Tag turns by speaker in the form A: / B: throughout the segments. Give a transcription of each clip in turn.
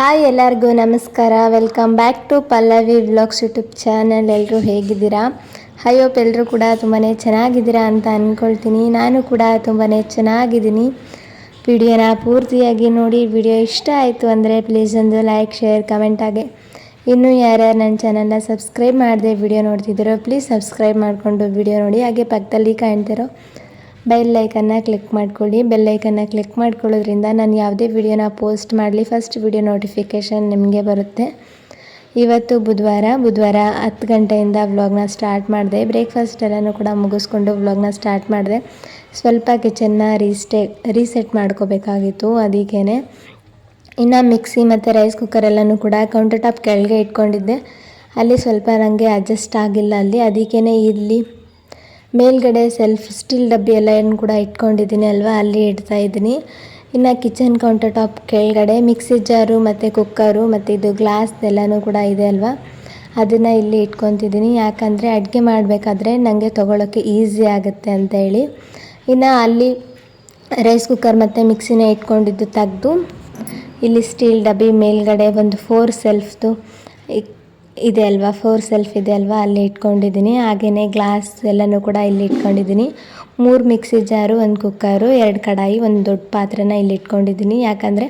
A: Hi ಎಲ್ಲರಿಗೂ ನಮಸ್ಕಾರ. Welcome back to Pallavi vlogs YouTube channel ಎಲ್ಲರೂ ಹೇಗಿದ್ದೀರಾ? ಹೈ ಹೋಪ್ ಎಲ್ಲರೂ ಕೂಡ ತುಂಬಾ ಚೆನ್ನಾಗಿದ್ದೀರಾ ಅಂತ ಅಂದ್ಕೊಳ್ತೀನಿ ನಾನು ಕೂಡ ತುಂಬಾ ಚೆನ್ನಾಗಿದ್ದೀನಿ. ವಿಡಿಯೋನ ಪೂರ್ತಿಯಾಗಿ ನೋಡಿ, ವಿಡಿಯೋ ಇಷ್ಟ ಆಯಿತು ಅಂದರೆ ಪ್ಲೀಸ್ ಒಂದು ಲೈಕ್ ಶೇರ್ ಕಮೆಂಟ್ ಆಗಿ ಇನ್ನೂ ಯಾರ್ಯಾರು ನನ್ನ ಚಾನಲ್ನ ಸಬ್ಸ್ಕ್ರೈಬ್ ಮಾಡಿದೆ ವಿಡಿಯೋ ನೋಡ್ತಿದ್ದೀರೋ ಪ್ಲೀಸ್ ಸಬ್ಸ್ಕ್ರೈಬ್ ಮಾಡಿಕೊಂಡು ವಿಡಿಯೋ ನೋಡಿ, ಹಾಗೆ ಪಕ್ಕದಲ್ಲಿ ಕಾಣ್ತಿರೋ ಬೆಲ್ ಲೈಕನ್ನು ಕ್ಲಿಕ್ ಮಾಡ್ಕೊಳ್ಳಿ. ಬೆಲ್ ಲೈಕನ್ನು ಕ್ಲಿಕ್ ಮಾಡ್ಕೊಳ್ಳೋದ್ರಿಂದ ನಾನು ಯಾವುದೇ ವಿಡಿಯೋನ ಪೋಸ್ಟ್ ಮಾಡಲಿ, ಫಸ್ಟ್ ವಿಡಿಯೋ ನೋಟಿಫಿಕೇಷನ್ ನಿಮಗೆ ಬರುತ್ತೆ. ಇವತ್ತು ಬುಧವಾರ ಬುಧವಾರ ಹತ್ತು ಗಂಟೆಯಿಂದ ವ್ಲಾಗ್ನ ಸ್ಟಾರ್ಟ್ ಮಾಡಿದೆ. ಬ್ರೇಕ್ಫಾಸ್ಟ್ ಎಲ್ಲನೂ ಕೂಡ ಮುಗಿಸ್ಕೊಂಡು ವ್ಲಾಗ್ನ ಸ್ಟಾರ್ಟ್ ಮಾಡಿದೆ. ಸ್ವಲ್ಪ ಕಿಚನ್ನ ರೀಸ್ಟೇ, ರೀಸೆಟ್ ಮಾಡ್ಕೋಬೇಕಾಗಿತ್ತು ಅದಕ್ಕೇ ಇನ್ನು ಮಿಕ್ಸಿ ಮತ್ತು ರೈಸ್ ಕುಕ್ಕರ್ ಎಲ್ಲನೂ ಕೂಡ ಕೌಂಟರ್ ಟಾಪ್ ಕೆಳಗೆ ಇಟ್ಕೊಂಡಿದ್ದೆ. ಅಲ್ಲಿ ಸ್ವಲ್ಪ ನನಗೆ ಅಡ್ಜಸ್ಟ್ ಆಗಿಲ್ಲ ಅಲ್ಲಿ. ಅದಕ್ಕೇ ಇಲ್ಲಿ ಮೇಲ್ಗಡೆ ಸೆಲ್ಫ್ ಸ್ಟೀಲ್ ಡಬ್ಬಿ ಎಲ್ಲ ಏನು ಕೂಡ ಇಟ್ಕೊಂಡಿದ್ದೀನಿ ಅಲ್ವಾ? ಅಲ್ಲಿ ಇಡ್ತಾ ಇದ್ದೀನಿ. ಇನ್ನು ಕಿಚನ್ ಕೌಂಟರ್ ಟಾಪ್ ಕೆಳಗಡೆ ಮಿಕ್ಸಿ ಜಾರು ಮತ್ತು ಕುಕ್ಕರು ಮತ್ತು ಇದು ಗ್ಲಾಸ್ ಎಲ್ಲನೂ ಕೂಡ ಇದೆ ಅಲ್ವಾ? ಅದನ್ನು ಇಲ್ಲಿ ಇಟ್ಕೊತಿದ್ದೀನಿ. ಯಾಕಂದರೆ ಅಡುಗೆ ಮಾಡಬೇಕಾದ್ರೆ ನನಗೆ ತೊಗೊಳೋಕ್ಕೆ ಈಸಿ ಆಗುತ್ತೆ ಅಂತ ಹೇಳಿ. ಇನ್ನು ಅಲ್ಲಿ ರೈಸ್ ಕುಕ್ಕರ್ ಮತ್ತು ಮಿಕ್ಸಿನ ಇಟ್ಕೊಂಡಿದ್ದು ತೆಗೆದು, ಇಲ್ಲಿ ಸ್ಟೀಲ್ ಡಬ್ಬಿ ಮೇಲ್ಗಡೆ ಒಂದು ಫೋರ್ ಸೆಲ್ಫ್ದು ಇದೆ ಅಲ್ವಾ? ಫೋರ್ ಸೆಲ್ಫ್ ಇದೆ ಅಲ್ವಾ? ಅಲ್ಲಿ ಇಟ್ಕೊಂಡಿದ್ದೀನಿ. ಹಾಗೆಯೇ ಗ್ಲಾಸ್ ಎಲ್ಲನೂ ಕೂಡ ಇಲ್ಲಿ ಇಟ್ಕೊಂಡಿದ್ದೀನಿ. ಮೂರು ಮಿಕ್ಸಿ ಜಾರು, ಒಂದು ಕುಕ್ಕರು, ಎರಡು ಕಡಾಯಿ, ಒಂದು ದೊಡ್ಡ ಪಾತ್ರೆನ ಇಲ್ಲಿ ಇಟ್ಕೊಂಡಿದ್ದೀನಿ. ಯಾಕಂದರೆ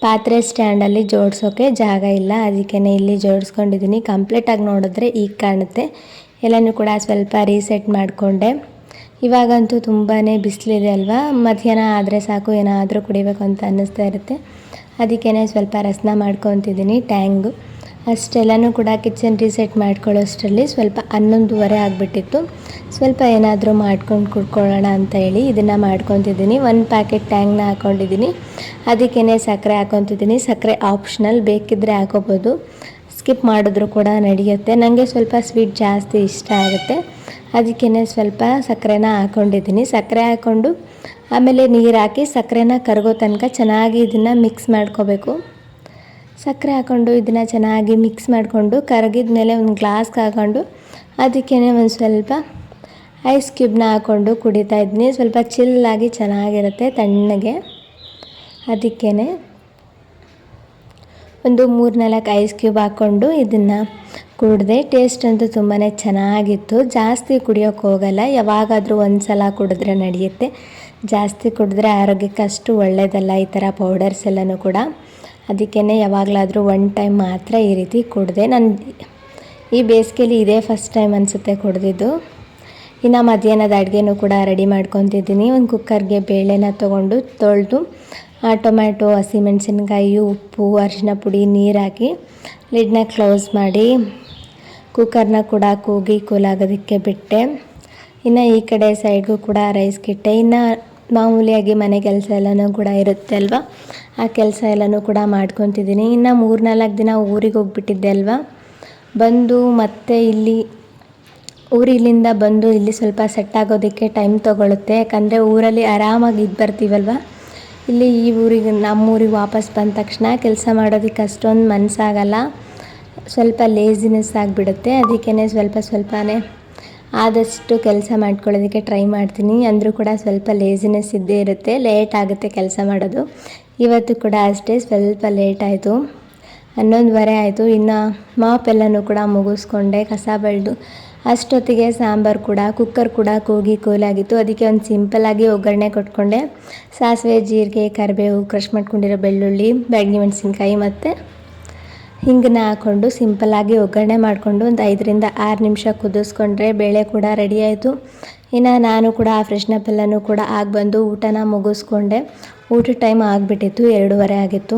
A: ಪಾತ್ರೆ ಸ್ಟ್ಯಾಂಡಲ್ಲಿ ಜೋಡಿಸೋಕೆ ಜಾಗ ಇಲ್ಲ. ಅದಕ್ಕೇ ಇಲ್ಲಿ ಜೋಡಿಸ್ಕೊಂಡಿದ್ದೀನಿ. ಕಂಪ್ಲೀಟಾಗಿ ನೋಡಿದ್ರೆ ಈಗ ಕಾಣುತ್ತೆ. ಎಲ್ಲನೂ ಕೂಡ ಸ್ವಲ್ಪ ರೀಸೆಟ್ ಮಾಡಿಕೊಂಡೆ. ಇವಾಗಂತೂ ತುಂಬಾ ಬಿಸಿಲಿದೆ ಅಲ್ವಾ? ಮಧ್ಯಾಹ್ನ ಆದರೆ ಸಾಕು, ಏನಾದರೂ ಕುಡಿಬೇಕು ಅಂತ ಅನ್ನಿಸ್ತಾ ಇರುತ್ತೆ. ಅದಕ್ಕೇ ಸ್ವಲ್ಪ ರಸನ ಮಾಡ್ಕೊತಿದ್ದೀನಿ. ಟ್ಯಾಂಗು. ಅಷ್ಟೆಲ್ಲನೂ ಕೂಡ ಕಿಚನ್ ರೀಸೆಟ್ ಮಾಡ್ಕೊಳ್ಳೋಷ್ಟರಲ್ಲಿ ಸ್ವಲ್ಪ ಹನ್ನೊಂದುವರೆ ಆಗಿಬಿಟ್ಟಿತ್ತು. ಸ್ವಲ್ಪ ಏನಾದರೂ ಮಾಡ್ಕೊಂಡು ಕುಡ್ಕೊಳ್ಳೋಣ ಅಂತ ಹೇಳಿ ಇದನ್ನು ಮಾಡ್ಕೊತಿದ್ದೀನಿ. ಒಂದು ಪ್ಯಾಕೆಟ್ ಟ್ಯಾಂಗ್ನ ಹಾಕ್ಕೊಂಡಿದ್ದೀನಿ ಅದಕ್ಕೇ ಸಕ್ಕರೆ ಹಾಕ್ಕೊತಿದ್ದೀನಿ ಸಕ್ಕರೆ ಆಪ್ಷನಲ್ ಬೇಕಿದ್ದರೆ ಹಾಕೋಬೋದು. ಸ್ಕಿಪ್ ಮಾಡಿದ್ರು ಕೂಡ ನಡೆಯುತ್ತೆ. ನನಗೆ ಸ್ವಲ್ಪ ಸ್ವೀಟ್ ಜಾಸ್ತಿ ಇಷ್ಟ ಆಗುತ್ತೆ. ಅದಕ್ಕೇ ಸ್ವಲ್ಪ ಸಕ್ಕರೆನ ಹಾಕ್ಕೊಂಡಿದ್ದೀನಿ ಸಕ್ಕರೆ ಹಾಕ್ಕೊಂಡು ಆಮೇಲೆ ನೀರು ಹಾಕಿ ಸಕ್ಕರೆನ ಕರಗೋ ತನಕ ಚೆನ್ನಾಗಿ ಇದನ್ನು ಮಿಕ್ಸ್ ಮಾಡ್ಕೋಬೇಕು. ಸಕ್ಕರೆ ಹಾಕ್ಕೊಂಡು ಇದನ್ನು ಚೆನ್ನಾಗಿ ಮಿಕ್ಸ್ ಮಾಡಿಕೊಂಡು ಕರಗಿದ ಮೇಲೆ ಒಂದು ಗ್ಲಾಸ್ಗೆ ಹಾಕ್ಕೊಂಡು ಅದಕ್ಕೇ ಒಂದು ಸ್ವಲ್ಪ ಐಸ್ ಕ್ಯೂಬ್ನ ಹಾಕ್ಕೊಂಡು ಕುಡಿತಾ ಇದ್ದೀನಿ ಸ್ವಲ್ಪ ಚಿಲ್ಲಾಗಿ ಚೆನ್ನಾಗಿರುತ್ತೆ ತಣ್ಣಗೆ. ಅದಕ್ಕೇ ಒಂದು ಮೂರು ನಾಲ್ಕು ಐಸ್ ಕ್ಯೂಬ್ ಹಾಕ್ಕೊಂಡು ಇದನ್ನು ಕುಡಿದೆ. ಟೇಸ್ಟ್ ಅಂತೂ ತುಂಬಾ ಚೆನ್ನಾಗಿತ್ತು. ಜಾಸ್ತಿ ಕುಡಿಯೋಕೆ ಹೋಗಲ್ಲ. ಯಾವಾಗಾದರೂ ಒಂದು ಸಲ ಕುಡಿದ್ರೆ ನಡೆಯುತ್ತೆ. ಜಾಸ್ತಿ ಕುಡಿದ್ರೆ ಆರೋಗ್ಯಕ್ಕೆ ಅಷ್ಟು ಒಳ್ಳೆಯದಲ್ಲ ಈ ಥರ ಪೌಡರ್ಸ್ ಎಲ್ಲನೂ ಕೂಡ. ಅದಕ್ಕೇ ಯಾವಾಗಲಾದರೂ ಒನ್ ಟೈಮ್ ಮಾತ್ರ ಈ ರೀತಿ ಕುಡಿದೆ. ನಾನು ಈ ಬೇಸಿಗೆಲಿ ಇದೇ ಫಸ್ಟ್ ಟೈಮ್ ಅನಿಸುತ್ತೆ ಕುಡ್ದಿದ್ದು. ಇನ್ನು ಮಧ್ಯಾಹ್ನದ ಅಡುಗೆನೂ ಕೂಡ ರೆಡಿ ಮಾಡ್ಕೊತಿದ್ದೀನಿ. ಒಂದು ಕುಕ್ಕರ್ಗೆ ಬೇಳೆನ ತೊಗೊಂಡು ತೊಳೆದು ಟೊಮ್ಯಾಟೊ ಹಸಿಮೆಣಸಿನ್ಕಾಯಿ ಉಪ್ಪು, ಅರಿಶಿನ ಪುಡಿ, ನೀರು ಹಾಕಿ ಲಿಡ್ನ ಕ್ಲೋಸ್ ಮಾಡಿ ಕುಕ್ಕರ್ನ ಕೂಡ ಕೂಗಿ ಕೂಲಾಗೋದಕ್ಕೆ ಬಿಟ್ಟೆ. ಇನ್ನು ಈ ಕಡೆ ಸೈಡ್ಗೂ ಕೂಡ ರೈಸ್ಗಿಟ್ಟೆ ಇನ್ನು ಮಾಮೂಲಿಯಾಗಿ ಮನೆ ಕೆಲಸ ಎಲ್ಲನೂ ಕೂಡ ಇರುತ್ತೆ ಅಲ್ವಾ? ಆ ಕೆಲಸ ಎಲ್ಲನೂ ಕೂಡ ಮಾಡ್ಕೊತಿದ್ದೀನಿ. ಇನ್ನು ಮೂರು ನಾಲ್ಕು ದಿನ ಊರಿಗೆ ಹೋಗ್ಬಿಟ್ಟಿದ್ದೆ ಅಲ್ವಾ? ಬಂದು ಮತ್ತೆ ಇಲ್ಲಿ, ಊರಿಲ್ಲಿಂದ ಬಂದು ಇಲ್ಲಿ ಸ್ವಲ್ಪ ಸೆಟ್ ಆಗೋದಕ್ಕೆ ಟೈಮ್ ತೊಗೊಳುತ್ತೆ. ಯಾಕಂದರೆ ಊರಲ್ಲಿ ಆರಾಮಾಗಿ ಇದು ಬರ್ತೀವಲ್ವ? ಇಲ್ಲಿ ಈ ಊರಿಗೆ, ನಮ್ಮೂರಿಗೆ ವಾಪಸ್ ಬಂದ ತಕ್ಷಣ ಕೆಲಸ ಮಾಡೋದಕ್ಕೆ ಅಷ್ಟೊಂದು ಮನಸ್ಸಾಗಲ್ಲ ಸ್ವಲ್ಪ ಲೇಸಿನೆಸ್ ಆಗಿಬಿಡುತ್ತೆ. ಅದಕ್ಕೇ ಸ್ವಲ್ಪ ಸ್ವಲ್ಪನೇ ಆದಷ್ಟು ಕೆಲಸ ಮಾಡ್ಕೊಳ್ಳೋದಕ್ಕೆ ಟ್ರೈ ಮಾಡ್ತೀನಿ. ಅಂದರೂ ಕೂಡ ಸ್ವಲ್ಪ ಲೇಸಿನೆಸ್ ಇದ್ದೇ ಇರುತ್ತೆ. ಲೇಟ್ ಆಗುತ್ತೆ ಕೆಲಸ ಮಾಡೋದು. ಇವತ್ತು ಕೂಡ ಅಷ್ಟೇ, ಸ್ವಲ್ಪ ಲೇಟ್ ಆಯಿತು. ಹನ್ನೊಂದುವರೆ ಆಯಿತು. ಇನ್ನು ಮಾಪ್ ಎಲ್ಲನೂ ಕೂಡ ಮುಗಿಸ್ಕೊಂಡೆ. ಕಸ ಬೆಳೆದು ಅಷ್ಟೊತ್ತಿಗೆ ಸಾಂಬಾರು ಕೂಡ ಕುಕ್ಕರ್ ಕೂಡ ಕೂಗಿ ಕೂಲಾಗಿತ್ತು. ಅದಕ್ಕೆ ಒಂದು ಸಿಂಪಲ್ಲಾಗಿ ಒಗ್ಗರಣೆ ಕೊಟ್ಕೊಂಡೆ. ಸಾಸಿವೆ, ಜೀರಿಗೆ, ಕರಿಬೇವು ಕ್ರಶ್ ಮಾಡ್ಕೊಂಡಿರೋ ಬೆಳ್ಳುಳ್ಳಿ, ಬ್ಯಾಡಗಿ ಮೆಣಸಿನ್ಕಾಯಿ ಮತ್ತು ಹಿಂಗನ್ನ ಹಾಕ್ಕೊಂಡು ಸಿಂಪಲ್ಲಾಗಿ ಒಗ್ಗರಣೆ ಮಾಡಿಕೊಂಡು ಒಂದು ಐದರಿಂದ ಆರು ನಿಮಿಷ ಕುದಿಸ್ಕೊಂಡ್ರೆ ಬೇಳೆ ಕೂಡ ರೆಡಿ ಆಯಿತು. ಇನ್ನು ನಾನು ಕೂಡ ಫ್ರೆಶ್ನಪ್ ಎಲ್ಲನೂ ಕೂಡ ಆಗಿ ಬಂದು ಊಟನ ಮುಗಿಸ್ಕೊಂಡೆ. ಊಟ ಟೈಮ್ ಆಗಿಬಿಟ್ಟಿತ್ತು, ಎರಡೂವರೆ ಆಗಿತ್ತು.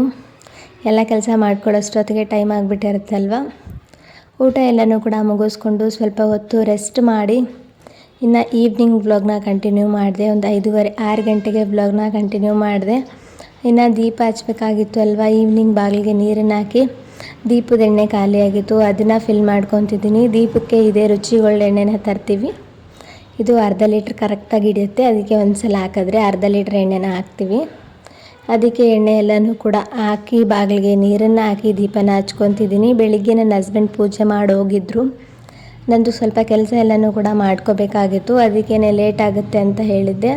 A: ಎಲ್ಲ ಕೆಲಸ ಮಾಡ್ಕೊಳ್ಳೋಷ್ಟೊತ್ತಿಗೆ ಟೈಮ್ ಆಗಿಬಿಟ್ಟಿರುತ್ತಲ್ವ? ಊಟ ಎಲ್ಲನೂ ಕೂಡ ಮುಗಿಸ್ಕೊಂಡು ಸ್ವಲ್ಪ ಹೊತ್ತು ರೆಸ್ಟ್ ಮಾಡಿ, ಇನ್ನು ಈವ್ನಿಂಗ್ ವ್ಲಾಗ್ನ ಕಂಟಿನ್ಯೂ ಮಾಡಿದೆ. ಒಂದು ಐದೂವರೆ, ಆರು ಗಂಟೆಗೆ ವ್ಲಾಗ್ನ ಕಂಟಿನ್ಯೂ ಮಾಡಿದೆ. ಇನ್ನು ದೀಪ ಹಚ್ಬೇಕಾಗಿತ್ತು ಅಲ್ವಾ? ಈವ್ನಿಂಗ್ ಬಾಗಿಲಿಗೆ ನೀರನ್ನು ಹಾಕಿ. ದೀಪದ ಎಣ್ಣೆ ಖಾಲಿಯಾಗಿತ್ತು ಅದನ್ನು ಫಿಲ್ ಮಾಡ್ಕೊತಿದ್ದೀನಿ. ದೀಪಕ್ಕೆ ಇದೇ ರುಚಿಗಳ ಎಣ್ಣೆನ ತರ್ತೀವಿ. ಇದು ಅರ್ಧ ಲೀಟ್ರ್ ಕರೆಕ್ಟಾಗಿ ಹಿಡಿಯುತ್ತೆ. ಅದಕ್ಕೆ ಒಂದು ಸಲ ಹಾಕಿದ್ರೆ ಅರ್ಧ ಲೀಟ್ರ್ ಎಣ್ಣೆನ ಹಾಕ್ತೀವಿ. ಅದಕ್ಕೆ ಎಣ್ಣೆ ಎಲ್ಲನೂ ಕೂಡ ಹಾಕಿ, ಬಾಗಿಲಿಗೆ ನೀರನ್ನು ಹಾಕಿ, ದೀಪನ ಹಚ್ಕೊತಿದ್ದೀನಿ. ಬೆಳಿಗ್ಗೆ ನನ್ನ ಹಸ್ಬೆಂಡ್ ಪೂಜೆ ಮಾಡಿ ಹೋಗಿದ್ರು. ನಂದು ಸ್ವಲ್ಪ ಕೆಲಸ ಎಲ್ಲನೂ ಕೂಡ ಮಾಡ್ಕೋಬೇಕಾಗಿತ್ತು. ಅದಕ್ಕೇ ಲೇಟ್ ಆಗುತ್ತೆ ಅಂತ ಹೇಳಿದ್ದೆ.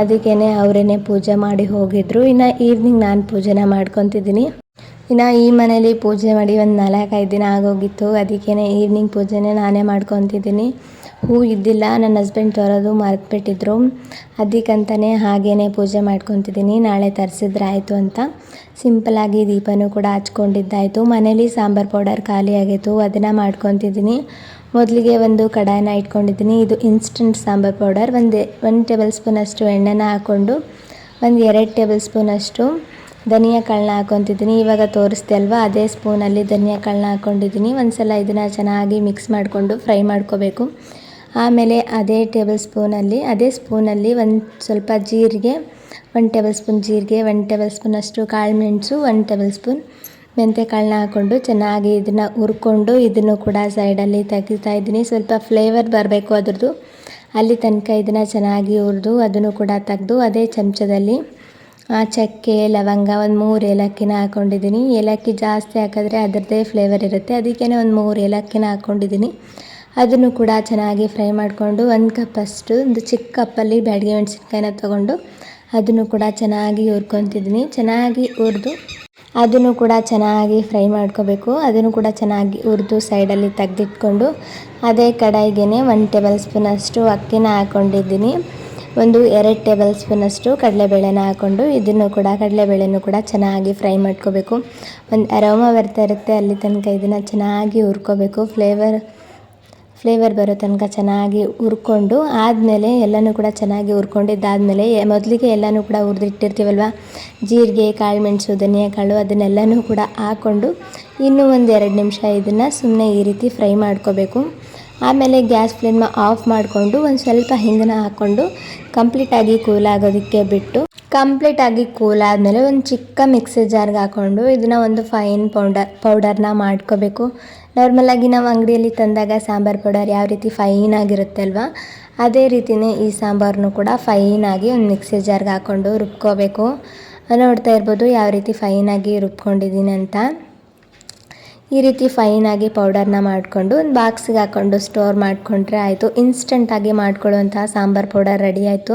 A: ಅದಕ್ಕೇ ಅವರೇನೆ ಪೂಜೆ ಮಾಡಿ ಹೋಗಿದ್ರು. ಇನ್ನು ಈವ್ನಿಂಗ್ ನಾನು ಪೂಜೆನ ಮಾಡ್ಕೊತಿದ್ದೀನಿ. ಇನ್ನು ಈ ಮನೇಲಿ ಪೂಜೆ ಮಾಡಿ ಒಂದು ನಾಲ್ಕೈದು ದಿನ ಆಗೋಗಿತ್ತು. ಅದಕ್ಕೇ ಈವ್ನಿಂಗ್ ಪೂಜೆನೇ ನಾನೇ ಮಾಡ್ಕೊತಿದ್ದೀನಿ. ಹೂ ಇದ್ದಿಲ್ಲ. ನನ್ನ ಹಸ್ಬೆಂಡ್ ತರೋದು ಮರೆತುಬಿಟ್ಟಿದ್ರು. ಅದಕ್ಕಂತಲೇ ಹಾಗೇ ಪೂಜೆ ಮಾಡ್ಕೊತಿದ್ದೀನಿ. ನಾಳೆ ತರಿಸಿದ್ರಾಯ್ತು ಅಂತ. ಸಿಂಪಲಾಗಿ ದೀಪನೂ ಕೂಡ ಹಚ್ಕೊಂಡಿದ್ದಾಯಿತು. ಮನೇಲಿ ಸಾಂಬಾರು ಪೌಡರ್ ಖಾಲಿ ಆಗಿತ್ತು. ಅದನ್ನು ಮಾಡ್ಕೊತಿದ್ದೀನಿ. ಮೊದಲಿಗೆ ಒಂದು ಕಡಾಯನ ಇಟ್ಕೊಂಡಿದ್ದೀನಿ. ಇದು ಇನ್ಸ್ಟಂಟ್ ಸಾಂಬಾರು ಪೌಡರ್. ಒಂದು ಒಂದು ಟೇಬಲ್ ಸ್ಪೂನಷ್ಟು ಎಣ್ಣೆನ ಹಾಕ್ಕೊಂಡು, ಒಂದು ಎರಡು ಟೇಬಲ್ ಸ್ಪೂನಷ್ಟು ಧನಿಯಾ ಕಾಳನ್ನ ಹಾಕೊತಿದ್ದೀನಿ. ಇವಾಗ ತೋರಿಸ್ದೆ ಅಲ್ವಾ? ಅದೇ ಸ್ಪೂನಲ್ಲಿ ಧನಿಯಾ ಕಾಳನ್ನ ಹಾಕೊಂಡಿದ್ದೀನಿ. ಒಂದು ಸಲ ಇದನ್ನು ಚೆನ್ನಾಗಿ ಮಿಕ್ಸ್ ಮಾಡಿಕೊಂಡು ಫ್ರೈ ಮಾಡ್ಕೋಬೇಕು. ಆಮೇಲೆ ಅದೇ ಟೇಬಲ್ ಸ್ಪೂನಲ್ಲಿ ಅದೇ ಸ್ಪೂನಲ್ಲಿ ಒಂದು ಸ್ವಲ್ಪ ಜೀರಿಗೆ ಒನ್ ಟೇಬಲ್ ಸ್ಪೂನ್ ಜೀರಿಗೆ ಒನ್ ಟೇಬಲ್ ಸ್ಪೂನಷ್ಟು ಕಾಳು ಮೆಣಸು ಒನ್ ಟೇಬಲ್ ಸ್ಪೂನ್ ಮೆಂತ್ಯ ಕಾಳನ್ನ ಹಾಕ್ಕೊಂಡು ಚೆನ್ನಾಗಿ ಇದನ್ನು ಹುರ್ಕೊಂಡು ಇದನ್ನು ಕೂಡ ಸೈಡಲ್ಲಿ ತೆಗಿತಾ ಇದ್ದೀನಿ. ಸ್ವಲ್ಪ ಫ್ಲೇವರ್ ಬರಬೇಕು ಅದ್ರದ್ದು. ಅಲ್ಲಿ ತನಕ ಇದನ್ನು ಚೆನ್ನಾಗಿ ಹುರಿದು ಅದನ್ನು ಕೂಡ ತೆಗೆದು ಅದೇ ಚಮಚದಲ್ಲಿ ಚಕ್ಕೆ, ಲವಂಗ ಒಂದು ಮೂರು ಏಲಕ್ಕಿನ ಹಾಕ್ಕೊಂಡಿದ್ದೀನಿ ಏಲಕ್ಕಿ ಜಾಸ್ತಿ ಹಾಕಿದ್ರೆ ಅದರದ್ದೇ ಫ್ಲೇವರ್ ಇರುತ್ತೆ. ಅದಕ್ಕೇ ಒಂದು ಮೂರು ಏಲಕ್ಕಿನ ಹಾಕ್ಕೊಂಡಿದ್ದೀನಿ ಅದನ್ನು ಕೂಡ ಚೆನ್ನಾಗಿ ಫ್ರೈ ಮಾಡಿಕೊಂಡು ಒಂದು ಕಪ್ಪಷ್ಟು ಒಂದು ಚಿಕ್ಕ ಕಪ್ಪಲ್ಲಿ ಬ್ಯಾಡಿಗೆ ಮೆಣಸಿನ್ಕಾಯಿನ ತೊಗೊಂಡು ಅದನ್ನು ಕೂಡ ಚೆನ್ನಾಗಿ ಹುರ್ಕೊತಿದ್ದೀನಿ. ಚೆನ್ನಾಗಿ ಹುರಿದು ಅದನ್ನು ಕೂಡ ಚೆನ್ನಾಗಿ ಫ್ರೈ ಮಾಡ್ಕೋಬೇಕು. ಅದನ್ನು ಕೂಡ ಚೆನ್ನಾಗಿ ಹುರಿದು ಸೈಡಲ್ಲಿ ತೆಗೆದಿಟ್ಕೊಂಡು ಅದೇ ಕಡಾಯಿಗೆ ಒಂದು ಟೇಬಲ್ ಸ್ಪೂನಷ್ಟು ಅಕ್ಕಿನ ಹಾಕ್ಕೊಂಡಿದ್ದೀನಿ ಒಂದು ಎರಡು ಟೇಬಲ್ ಸ್ಪೂನಷ್ಟು ಕಡಲೆಬೇಳೆನ ಹಾಕ್ಕೊಂಡು ಇದನ್ನು ಕೂಡ ಕಡಲೆಬೇಳೆನೂ ಕೂಡ ಚೆನ್ನಾಗಿ ಫ್ರೈ ಮಾಡ್ಕೋಬೇಕು. ಒಂದು ಅರೋಮ ಬರ್ತಾ ಇರುತ್ತೆ ಅಲ್ಲಿ ತನಕ ಇದನ್ನು ಚೆನ್ನಾಗಿ ಹುರ್ಕೋಬೇಕು. ಫ್ಲೇವರ್ ಫ್ಲೇವರ್ ಬರೋ ತನಕ ಚೆನ್ನಾಗಿ ಹುರ್ಕೊಂಡು ಆದಮೇಲೆ ಎಲ್ಲನೂ ಕೂಡ ಚೆನ್ನಾಗಿ ಹುರ್ಕೊಂಡಿದ್ದಾದಮೇಲೆ ಮೊದಲಿಗೆ ಎಲ್ಲನೂ ಕೂಡ ಹುರಿದಿಟ್ಟಿರ್ತೀವಲ್ವ? ಜೀರಿಗೆ ಕಾಳು ಮೆಣಸು ಕಾಳು ಅದನ್ನೆಲ್ಲನೂ ಕೂಡ ಹಾಕ್ಕೊಂಡು ಇನ್ನೂ ಒಂದು ಎರಡು ನಿಮಿಷ ಇದನ್ನು ಸುಮ್ಮನೆ ಈ ರೀತಿ ಫ್ರೈ ಮಾಡ್ಕೋಬೇಕು. ಆಮೇಲೆ ಗ್ಯಾಸ್ ಫ್ಲೇಮ್ನ ಆಫ್ ಮಾಡಿಕೊಂಡು ಒಂದು ಸ್ವಲ್ಪ ಹಿಂಗನ ಹಾಕ್ಕೊಂಡು ಕಂಪ್ಲೀಟಾಗಿ ಕೂಲ್ ಆಗೋದಕ್ಕೆ ಬಿಟ್ಟು ಕಂಪ್ಲೀಟಾಗಿ ಕೂಲ್ ಆದಮೇಲೆ ಒಂದು ಚಿಕ್ಕ ಮಿಕ್ಸಿ ಜಾರ್ಗೆ ಹಾಕ್ಕೊಂಡು ಇದನ್ನು ಒಂದು ಫೈನ್ ಪೌಡರ್, ಪೌಡರ್ನ ಮಾಡ್ಕೋಬೇಕು. ನಾರ್ಮಲಾಗಿ ನಾವು ಅಂಗಡಿಯಲ್ಲಿ ತಂದಾಗ ಸಾಂಬಾರು ಪೌಡರ್ ಯಾವ ರೀತಿ ಫೈನ್ ಆಗಿರುತ್ತೆ ಅಲ್ವಾ ಅದೇ ರೀತಿಯೇ ಈ ಸಾಂಬಾರನ್ನು ಕೂಡ ಫೈನಾಗಿ ಒಂದು ಮಿಕ್ಸಿ ಜಾರ್ಗೆ ಹಾಕ್ಕೊಂಡು ರುಬ್ಕೋಬೇಕು. ನೋಡ್ತಾ ಇರ್ಬೋದು ಯಾವ ರೀತಿ ಫೈನಾಗಿ ರುಬ್ಕೊಂಡಿದ್ದೀನಿ ಅಂತ. ಈ ರೀತಿ ಫೈನಾಗಿ ಪೌಡರ್ನ ಮಾಡಿಕೊಂಡು, ಒಂದು ಬಾಕ್ಸಿಗೆ ಹಾಕ್ಕೊಂಡು ಸ್ಟೋರ್ ಮಾಡಿಕೊಂಡ್ರೆ ಆಯಿತು. ಇನ್ಸ್ಟಂಟಾಗಿ ಮಾಡ್ಕೊಳ್ಳುವಂತಹ ಸಾಂಬಾರ್ ಪೌಡರ್ ರೆಡಿ ಆಯಿತು.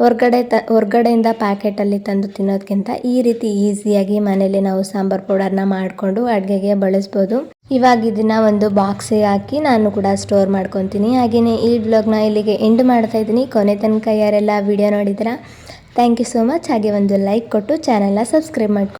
A: ಹೊರ್ಗಡೆ ತ, ಹೊರ್ಗಡೆಯಿಂದ ಪ್ಯಾಕೆಟಲ್ಲಿ ತಂದು ತಿನ್ನೋದಕ್ಕಿಂತ ಈ ರೀತಿ ಈಸಿಯಾಗಿ ಮನೇಲಿ ನಾವು ಸಾಂಬಾರ್ ಪೌಡರ್ನ ಮಾಡಿಕೊಂಡು ಅಡುಗೆಗೆ ಬಳಸ್ಬೋದು. ಇವಾಗ ಇದನ್ನು ಒಂದು ಬಾಕ್ಸಿಗೆ ಹಾಕಿ ನಾನು ಕೂಡ ಸ್ಟೋರ್ ಮಾಡ್ಕೊತೀನಿ. ಹಾಗೆಯೇ ಈ ಬ್ಲಾಗ್ನ ಇಲ್ಲಿಗೆ ಎಂಡ್ ಮಾಡ್ತಾ ಇದ್ದೀನಿ. ಕೊನೆ ತನಕ ಯಾರೆಲ್ಲ ವಿಡಿಯೋ ನೋಡಿದ್ರೆ ಥ್ಯಾಂಕ್ ಯು ಸೋ ಮಚ್ ಹಾಗೆ ಒಂದು ಲೈಕ್ ಕೊಟ್ಟು ಚಾನೆಲ್ನ ಸಬ್ಸ್ಕ್ರೈಬ್ ಮಾಡ್ಕೊ